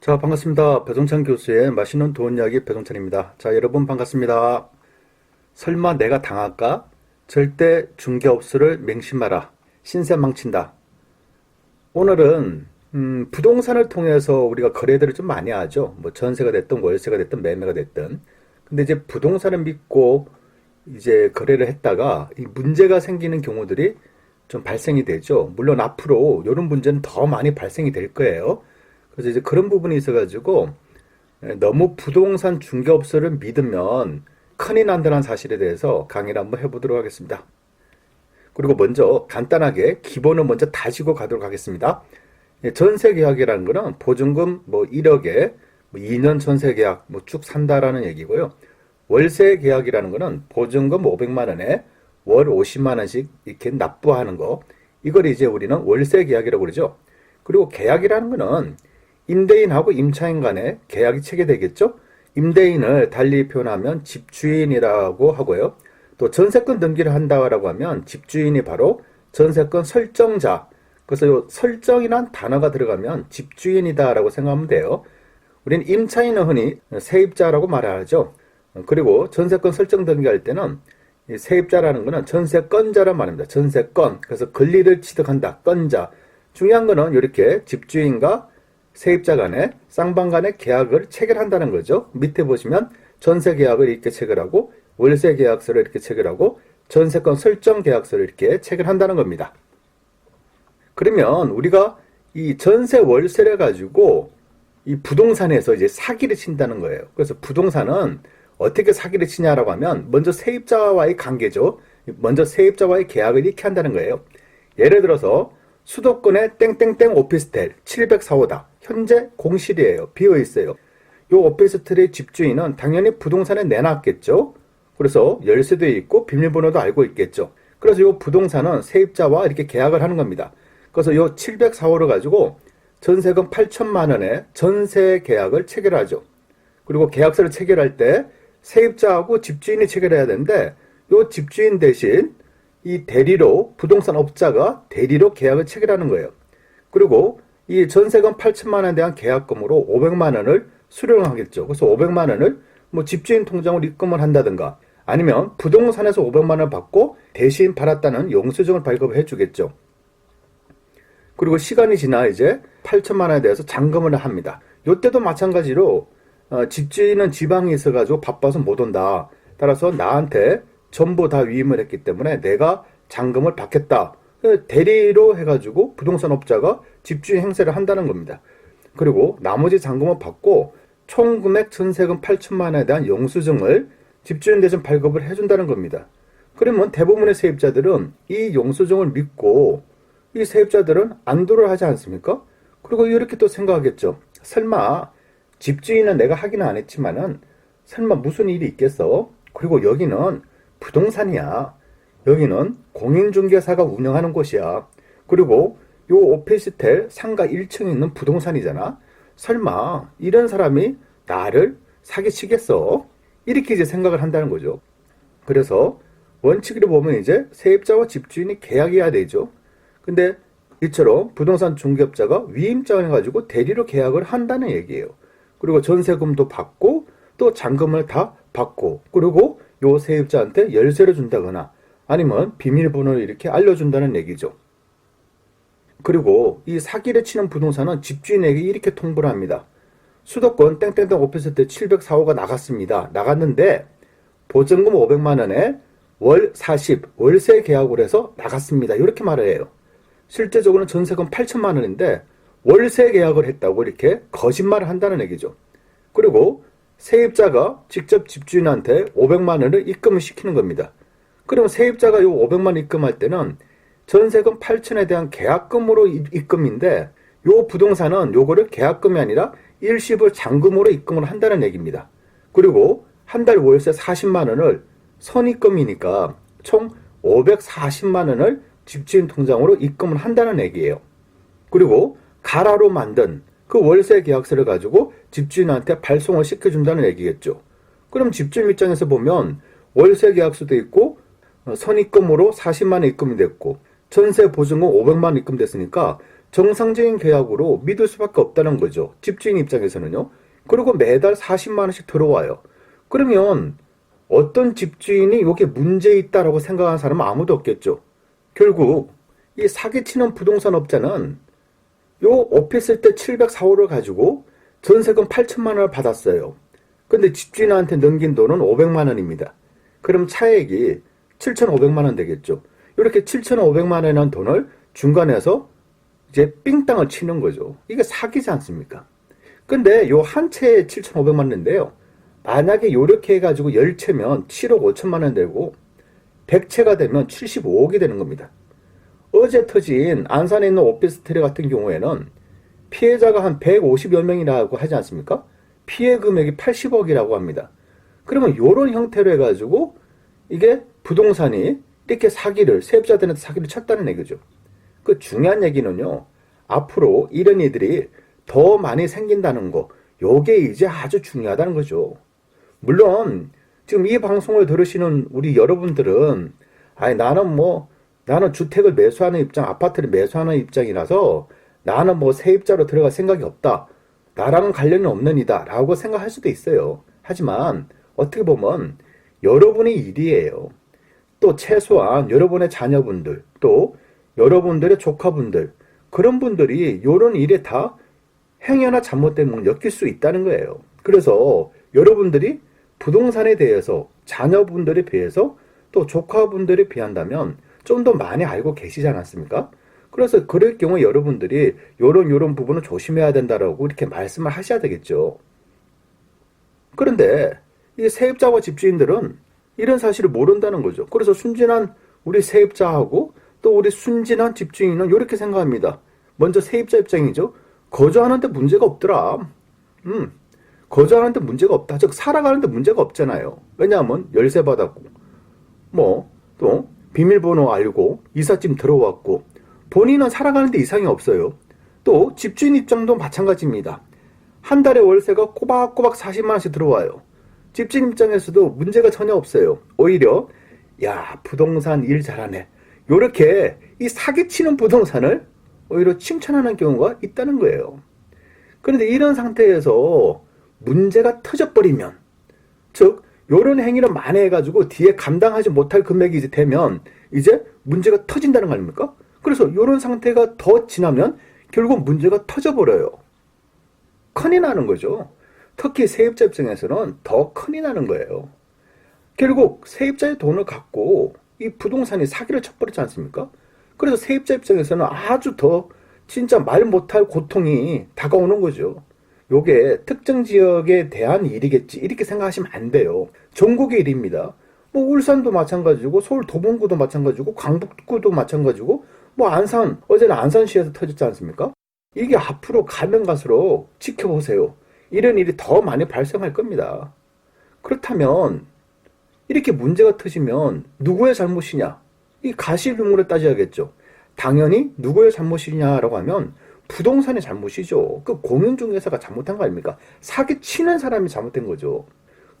자, 반갑습니다. 배종찬 교수의 맛있는 돈 이야기 배종찬입니다. 자, 여러분 반갑습니다. 설마 내가 당할까? 절대 중개업소를 맹심하라. 신세 망친다. 오늘은 음, 부동산을 통해서 우리가 거래들을 좀 많이 하죠. 뭐 전세가 됐든 월세가 됐든 매매가 됐든. 근데 이제 부동산을 믿고 이제 거래를 했다가 이 문제가 생기는 경우들이 좀 발생이 되죠. 물론 앞으로 이런 문제는 더 많이 발생이 될 거예요. 그래서 이제 그런 부분이 있어가지고 예, 너무 부동산 중개업소를 믿으면 큰일 난다는 사실에 대해서 강의를 한번 해보도록 하겠습니다. 그리고 먼저 간단하게 기본을 먼저 다지고 가도록 하겠습니다. 예, 전세 계약이라는 거는 보증금 뭐 1억에 뭐 2년 전세 계약 뭐 쭉 산다라는 얘기고요. 월세 계약이라는 거는 보증금 500만 원에 월 50만 원씩 이렇게 납부하는 거. 이걸 이제 우리는 월세 계약이라고 그러죠. 그리고 계약이라는 거는 임대인하고 임차인 간에 계약이 체결되겠죠. 임대인을 달리 표현하면 집주인이라고 하고요. 또 전세권 등기를 한다라고 하면 집주인이 바로 전세권 설정자. 그래서 요 설정이란 단어가 들어가면 집주인이다라고 생각하면 돼요. 우리는 임차인은 흔히 세입자라고 말하죠. 그리고 전세권 설정 등기할 때는 이 세입자라는 것은 전세권자란 말입니다. 전세권. 그래서 권리를 취득한다. 건자. 중요한 거는 이렇게 집주인과 세입자 간에 쌍방 간의 계약을 체결한다는 거죠. 밑에 보시면 전세 계약을 이렇게 체결하고 월세 계약서를 이렇게 체결하고 전세권 설정 계약서를 이렇게 체결한다는 겁니다. 그러면 우리가 이 전세 월세를 가지고 이 부동산에서 이제 사기를 친다는 거예요. 그래서 부동산은 어떻게 사기를 치냐라고 하면 먼저 세입자와의 관계죠. 먼저 세입자와의 계약을 이렇게 한다는 거예요. 예를 들어서 수도권의 땡땡땡 오피스텔 704호다. 현재 공실이에요. 비어 있어요. 이 오피스텔의 집주인은 당연히 부동산에 내놨겠죠. 그래서 열쇠도 있고 비밀번호도 알고 있겠죠. 그래서 이 부동산은 세입자와 이렇게 계약을 하는 겁니다. 그래서 이 704호를 가지고 전세금 8천만 원에 전세 계약을 체결하죠. 그리고 계약서를 체결할 때 세입자하고 집주인이 체결해야 되는데 이 집주인 대신 이 대리로 부동산 업자가 대리로 계약을 체결하는 거예요. 그리고 이 전세금 8천만 원에 대한 계약금으로 500만 원을 수령을 하겠죠. 그래서 500만 원을 뭐 집주인 통장으로 입금을 한다든가 아니면 부동산에서 500만 원 받고 대신 받았다는 영수증을 발급을 해주겠죠. 그리고 시간이 지나 이제 8천만 원에 대해서 잔금을 합니다. 이때도 마찬가지로 어, 집주인은 지방에 있어가지고 바빠서 못 온다. 따라서 나한테 전부 다 위임을 했기 때문에 내가 잔금을 받겠다. 대리로 해가지고 부동산 업자가 집주인 행세를 한다는 겁니다. 그리고 나머지 잔금을 받고 총 금액 전세금 8천만 원에 대한 영수증을 집주인 대신 발급을 해준다는 겁니다. 그러면 대부분의 세입자들은 이 영수증을 믿고 이 세입자들은 안도를 하지 않습니까? 그리고 이렇게 또 생각하겠죠. 설마 집주인은 내가 하기는 안 했지만은 설마 무슨 일이 있겠어? 그리고 여기는 부동산이야. 여기는 공인중개사가 운영하는 곳이야. 그리고 요 오피스텔 상가 1층에 있는 부동산이잖아. 설마 이런 사람이 나를 사기치겠어? 이렇게 이제 생각을 한다는 거죠. 그래서 원칙으로 보면 이제 세입자와 집주인이 계약해야 되죠. 근데 이처럼 부동산 중개업자가 위임장을 가지고 대리로 계약을 한다는 얘기예요. 그리고 전세금도 받고 또 잔금을 다 받고 그리고 요 세입자한테 열쇠를 준다거나 아니면 비밀번호를 이렇게 알려준다는 얘기죠. 그리고 이 사기를 치는 부동산은 집주인에게 이렇게 통보를 합니다. 수도권 땡땡땡 오피스텔 704호가 나갔습니다. 나갔는데 보증금 500만 원에 월 40, 월세 계약을 해서 나갔습니다. 이렇게 말을 해요. 실제적으로는 전세금 8천만 원인데 월세 계약을 했다고 이렇게 거짓말을 한다는 얘기죠. 그리고 세입자가 직접 집주인한테 500만 원을 입금을 시키는 겁니다. 그러면 세입자가 이 500만 원 입금할 때는 전세금 8천에 대한 계약금으로 입금인데 요 부동산은 요거를 계약금이 아니라 일시불 잔금으로 입금을 한다는 얘기입니다. 그리고 한 달 월세 40만 원을 선입금이니까 총 540만 원을 집주인 통장으로 입금을 한다는 얘기예요. 그리고 가라로 만든 그 월세 계약서를 가지고 집주인한테 발송을 시켜준다는 얘기겠죠. 그럼 집주인 입장에서 보면 월세 계약서도 있고 어, 선입금으로 40만 원 입금이 됐고 전세 보증금 500만 원 입금됐으니까 정상적인 계약으로 믿을 수밖에 없다는 거죠. 집주인 입장에서는요. 그리고 매달 40만 원씩 들어와요. 그러면 어떤 집주인이 이게 문제 있다라고 생각하는 사람은 아무도 없겠죠. 결국 이 사기치는 부동산 업자는 요 오피스텔 때 704호를 가지고 전세금 8천만 원을 받았어요. 근데 집주인한테 넘긴 돈은 500만 원입니다. 그럼 차액이 7,500만 원 되겠죠. 이렇게 7,500만 원이라는 돈을 중간에서 이제 삥땅을 치는 거죠. 이게 사기지 않습니까? 근데 요 한 채에 7,500만 원인데요. 만약에 요렇게 해가지고 10채면 7억 5천만 원 되고 100채가 되면 75억이 되는 겁니다. 어제 터진 안산에 있는 오피스텔 같은 경우에는 피해자가 한 150여 명이라고 하지 않습니까? 피해 금액이 80억이라고 합니다. 그러면 요런 형태로 해가지고 이게 부동산이 이렇게 사기를 세입자들한테 사기를 쳤다는 얘기죠. 그 중요한 얘기는요. 앞으로 이런 일들이 더 많이 생긴다는 거. 요게 이제 아주 중요하다는 거죠. 물론 지금 이 방송을 들으시는 우리 여러분들은 아니 나는 뭐 나는 주택을 매수하는 입장, 아파트를 매수하는 입장이라서 나는 뭐 세입자로 들어갈 생각이 없다. 나랑은 관련이 없는 이다. 라고 생각할 수도 있어요. 하지만 어떻게 보면 여러분의 일이에요. 또 최소한 여러분의 자녀분들, 또 여러분들의 조카분들, 그런 분들이 이런 일에 다 행여나 잘못된 엮일 수 있다는 거예요. 그래서 여러분들이 부동산에 대해서 자녀분들에 비해서 또 조카분들에 비한다면 좀 더 많이 알고 계시지 않았습니까? 그래서 그럴 경우 여러분들이 요런 요런 부분을 조심해야 된다라고 이렇게 말씀을 하셔야 되겠죠. 그런데 이 세입자와 집주인들은 이런 사실을 모른다는 거죠. 그래서 순진한 우리 세입자하고 또 우리 순진한 집주인은 이렇게 생각합니다. 먼저 세입자 입장이죠. 거주하는데 문제가 없더라. 음, 거주하는데 문제가 없다. 즉 살아가는데 문제가 없잖아요. 왜냐하면 열쇠 받았고, 뭐 또 비밀번호 알고 이삿짐 들어왔고 본인은 살아가는데 이상이 없어요. 또 집주인 입장도 마찬가지입니다. 한 달에 월세가 꼬박꼬박 40만 원씩 들어와요. 집주인 입장에서도 문제가 전혀 없어요. 오히려 야 부동산 일 잘하네. 요렇게 이 사기치는 부동산을 오히려 칭찬하는 경우가 있다는 거예요. 그런데 이런 상태에서 문제가 터져버리면 즉 요런 행위를 만회해가지고 뒤에 감당하지 못할 금액이 이제 되면 이제 문제가 터진다는 거 아닙니까? 그래서 요런 상태가 더 지나면 결국 문제가 터져버려요. 큰이 나는 거죠. 특히 세입자 입장에서는 더 큰이 나는 거예요. 결국 세입자의 돈을 갖고 이 부동산이 사기를 쳐버리지 않습니까? 그래서 세입자 입장에서는 아주 더 진짜 말 못할 고통이 다가오는 거죠. 요게 특정 지역에 대한 일이겠지 이렇게 생각하시면 안 돼요. 전국의 일입니다. 뭐 울산도 마찬가지고 서울 도봉구도 마찬가지고 강북구도 마찬가지고 뭐 안산 어제는 안산시에서 터졌지 않습니까? 이게 앞으로 가면 갈수록 지켜보세요. 이런 일이 더 많이 발생할 겁니다. 그렇다면 이렇게 문제가 터지면 누구의 잘못이냐? 이 가시비물을 따져야겠죠. 당연히 누구의 잘못이냐라고 하면 부동산의 잘못이죠. 그 공인중개사가 잘못한 거 아닙니까? 사기 치는 사람이 잘못된 거죠.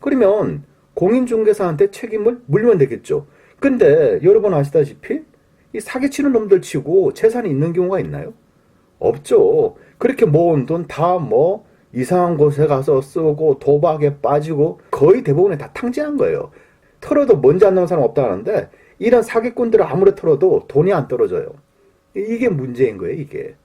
그러면 공인중개사한테 책임을 물면 되겠죠. 근데 여러분 아시다시피 이 사기 치는 놈들 치고 재산이 있는 경우가 있나요? 없죠. 그렇게 모은 돈 다 뭐 이상한 곳에 가서 쓰고 도박에 빠지고 거의 대부분이 다 탕진한 거예요. 털어도 먼지 안 나는 사람 없다 하는데 이런 사기꾼들을 아무리 털어도 돈이 안 떨어져요. 이게 문제인 거예요, 이게.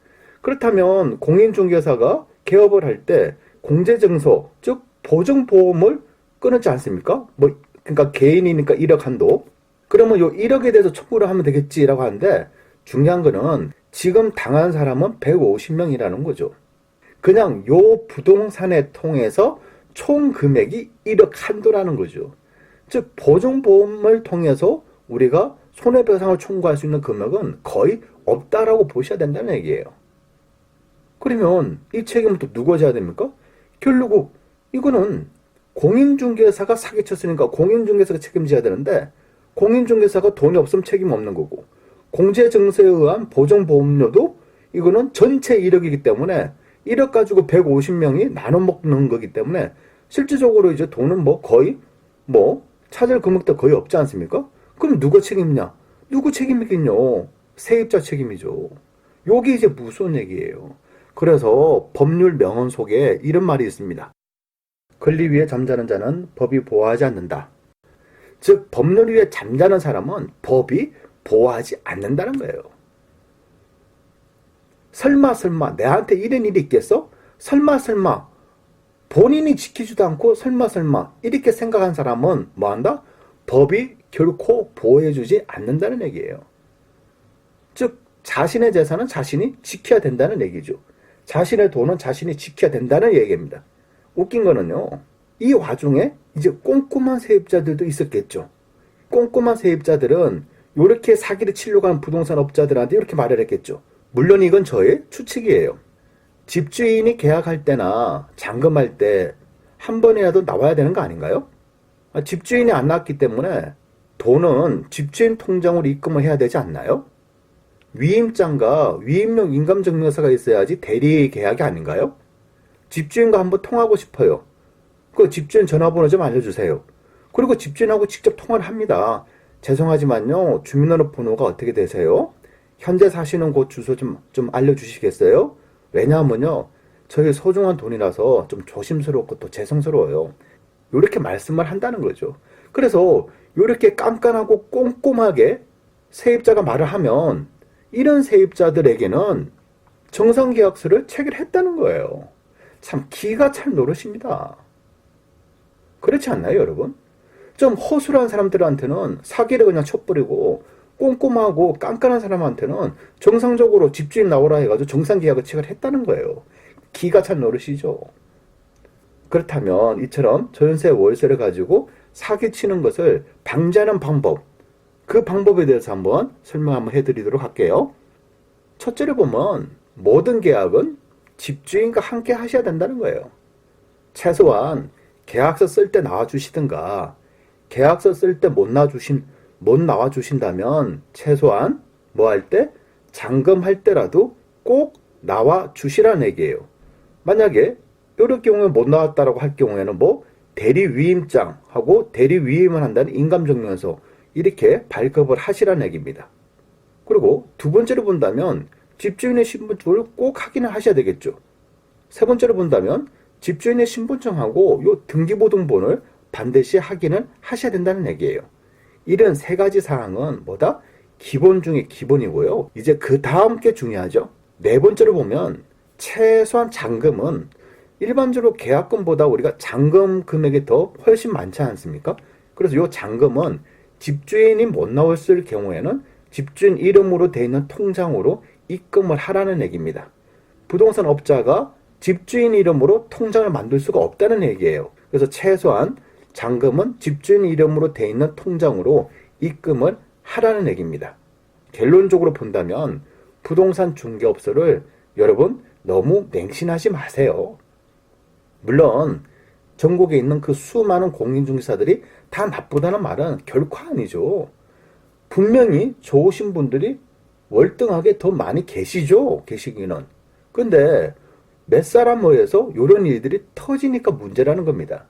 그렇다면 공인중개사가 개업을 할 때 공제증서, 즉 보증보험을 끊었지 않습니까? 뭐 그러니까 개인이니까 1억 한도. 그러면 요 1억에 대해서 청구를 하면 되겠지라고 하는데 중요한 거는 지금 당한 사람은 150명이라는 거죠. 그냥 요 부동산에 통해서 총 금액이 1억 한도라는 거죠. 즉 보증보험을 통해서 우리가 손해배상을 청구할 수 있는 금액은 거의 없다라고 보셔야 된다는 얘기예요. 그러면 이 책임은 또 누가 져야 됩니까? 결국 이거는 공인중개사가 사기쳤으니까 공인중개사가 책임져야 되는데 공인중개사가 돈이 없으면 책임 없는 거고 공제증서에 의한 보정보험료도 이거는 전체 1억이기 때문에 1억 가지고 150명이 나눠 먹는 거기 때문에 실질적으로 이제 돈은 뭐 거의 뭐 찾을 금액도 거의 없지 않습니까? 그럼 누가 책임냐? 누구 책임이겠요? 세입자 책임이죠. 요게 이제 무슨 얘기예요? 그래서 법률 명언 속에 이런 말이 있습니다. 권리 위에 잠자는 자는 법이 보호하지 않는다. 즉, 법률 위에 잠자는 사람은 법이 보호하지 않는다는 거예요. 설마 설마 내한테 이런 일이 있겠어? 설마 설마 본인이 지키지도 않고 설마 설마 이렇게 생각한 사람은 뭐 한다? 법이 결코 보호해주지 않는다는 얘기예요. 즉 자신의 재산은 자신이 지켜야 된다는 얘기죠. 자신의 돈은 자신이 지켜야 된다는 얘기입니다. 웃긴 거는요. 이 와중에 이제 꼼꼼한 세입자들도 있었겠죠. 꼼꼼한 세입자들은 이렇게 사기를 치려고 하는 부동산 업자들한테 이렇게 말을 했겠죠. 물론 이건 저의 추측이에요. 집주인이 계약할 때나 잔금할 때 한 번이라도 나와야 되는 거 아닌가요? 아, 집주인이 안 나왔기 때문에 돈은 집주인 통장으로 입금을 해야 되지 않나요? 위임장과 위임용 인감증명서가 있어야지 대리 계약이 아닌가요? 집주인과 한번 통하고 싶어요. 그 집주인 전화번호 좀 알려주세요. 그리고 집주인하고 직접 통화를 합니다. 죄송하지만요, 주민등록번호가 어떻게 되세요? 현재 사시는 곳 주소 좀, 좀 알려주시겠어요? 왜냐하면요, 저희 소중한 돈이라서 좀 조심스럽고 또 죄송스러워요. 이렇게 말씀을 한다는 거죠. 그래서 이렇게 깐깐하고 꼼꼼하게 세입자가 말을 하면 이런 세입자들에게는 정상계약서를 체결했다는 거예요. 참 기가 찰 노릇입니다. 그렇지 않나요, 여러분? 좀 허술한 사람들한테는 사기를 그냥 쳐버리고 꼼꼼하고 깐깐한 사람한테는 정상적으로 집주인 나오라 해가지고 정상계약을 체결했다는 거예요. 기가 찰 노릇이죠. 그렇다면 이처럼 전세 월세를 가지고 사기치는 것을 방지하는 방법, 그 방법에 대해서 한번 설명 한번 해드리도록 할게요. 첫째를 보면 모든 계약은 집주인과 함께 하셔야 된다는 거예요. 최소한 계약서 쓸 때 나와주시든가 계약서 쓸 때 못 나와주신 못 나와주신다면 최소한 뭐 할 때 잔금할 때라도 꼭 나와 주시라는 얘기예요. 만약에 이럴 경우에 못 나왔다라고 할 경우에는 뭐 대리 위임장하고 대리 위임을 한다는 인감증명서 이렇게 발급을 하시라는 얘기입니다. 그리고 두 번째로 본다면 집주인의 신분증을 꼭 확인을 하셔야 되겠죠. 세 번째로 본다면 집주인의 신분증하고 요 등기부등본을 반드시 확인을 하셔야 된다는 얘기예요. 이런 세 가지 사항은 뭐다? 기본 중에 기본이고요. 이제 그 다음 게 중요하죠. 네 번째로 보면 최소한 잔금은 일반적으로 계약금보다 우리가 잔금 금액이 더 훨씬 많지 않습니까? 그래서 이 잔금은 집주인이 못 나왔을 경우에는 집주인 이름으로 되어 있는 통장으로 입금을 하라는 얘기입니다. 부동산 업자가 집주인 이름으로 통장을 만들 수가 없다는 얘기예요. 그래서 최소한 잔금은 집주인 이름으로 되어 있는 통장으로 입금을 하라는 얘기입니다. 결론적으로 본다면 부동산 중개업소를 여러분 너무 맹신하지 마세요. 물론 전국에 있는 그 수많은 공인중개사들이 다 나쁘다는 말은 결코 아니죠. 분명히 좋으신 분들이 월등하게 더 많이 계시죠. 계시기는. 근데 몇 사람 모여서 이런 일들이 터지니까 문제라는 겁니다.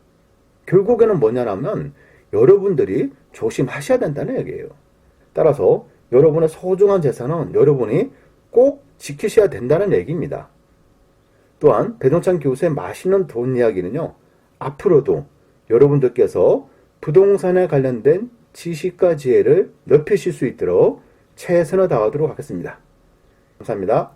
결국에는 뭐냐면 여러분들이 조심하셔야 된다는 얘기예요. 따라서 여러분의 소중한 재산은 여러분이 꼭 지키셔야 된다는 얘기입니다. 또한 배동찬 교수의 맛있는 돈 이야기는요. 앞으로도 여러분들께서 부동산에 관련된 지식과 지혜를 넓히실 수 있도록 최선을 다하도록 하겠습니다. 감사합니다.